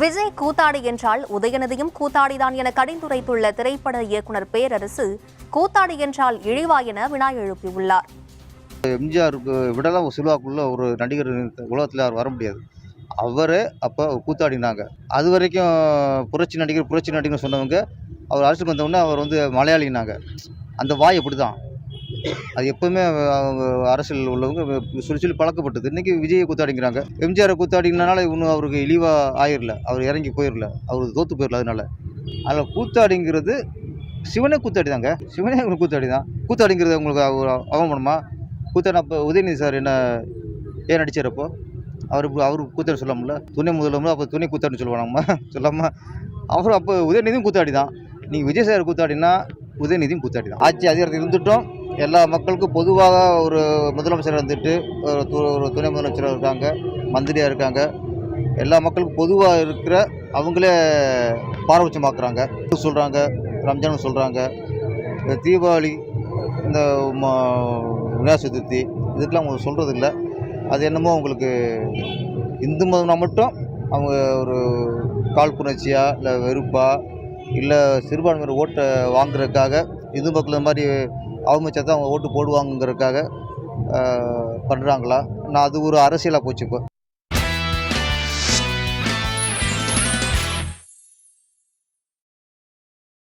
விஜய் கூத்தாடி என்றால் உதயநிதியும் கூத்தாடிதான் என கடிந்துரைத்துள்ள திரைப்பட இயக்குனர் பேரரசு கூத்தாடி என்றால் இழிவா என வினா எழுப்பியுள்ளார். எம்ஜிஆருக்கு விடலாம் சிலுவாக்குள்ள ஒரு நடிகர் உலகத்தில் அவர் வர முடியாது. அவரே அப்போ கூத்தாடினாங்க. அது வரைக்கும் புரட்சி நடிகர் புரட்சி நடிகர் சொன்னவங்க அவர் அரசுக்கு வந்தவுடனே அவர் வந்து மலையாளினாங்க. அந்த வாய் அப்படி தான் அது எப்போவுமே அவங்க அரசியல் உள்ளவங்க சொல்லி சொல்லி பழக்கப்பட்டது. இன்றைக்கி விஜயை கூத்தாடிங்கிறாங்க எம்ஜிஆரை கூத்தாடிங்கனால இன்னும் அவருக்கு இழிவாக ஆயிரல. அவர் இறங்கி போயிடல அவர் தோற்று போயிடல அதனால. அதில் கூத்தாடிங்கிறது சிவனே கூத்தாடி தாங்க சிவனே உங்களுக்கு கூத்தாடி தான் கூத்தாடிங்கிறது உங்களுக்கு ஒரு அவமானமா? கூத்தாடி அப்போ உதயநிதி சார் என்ன ஏன் நடிச்சாரப்போ அவர் அவர் கூத்தாடி சொல்லாமல துணை முதலமுல அப்போ துணை கூத்தாடின்னு சொல்லுவாங்கம்மா சொல்லாமல் அவர் அப்போ உதயநிதியும் கூத்தாடி தான் நீங்கள் விஜய் சார் கூத்தாடினா உதயநிதியும் கூத்தாடி தான் ஆட்சி அதிகாரத்தில் இருந்துட்டோம். எல்லா மக்களுக்கும் பொதுவாக ஒரு முதலமைச்சர் வந்துட்டு ஒரு து- ஒரு துணை முதலமைச்சராக இருக்காங்க மந்திரியாக இருக்காங்க. எல்லா மக்களுக்கும் பொதுவாக இருக்கிற அவங்களே பாரபட்சமாக்குறாங்க. சொல்கிறாங்க ரம்ஜான் சொல்கிறாங்க தீபாவளி இந்த விநாயக விநாயகர் சதுர்த்தி இதுக்கெலாம் அவங்க சொல்கிறது இல்லை அது என்னமோ அவங்களுக்கு இந்து மதம்னா மட்டும் அவங்க ஒரு காழ்ப்புணர்ச்சியாக இல்லை வெறுப்பாக இல்லை சிறுபான்மையினர் ஓட்டை வாங்குறதுக்காக இந்து மக்கள் இந்த மாதிரி அவமதிச்சா தான் அவங்க ஓட்டு போடுவாங்கங்கிறதுக்காக பண்ணுறாங்களா நான் அது ஒரு அரசியலாக போச்சு இப்போ.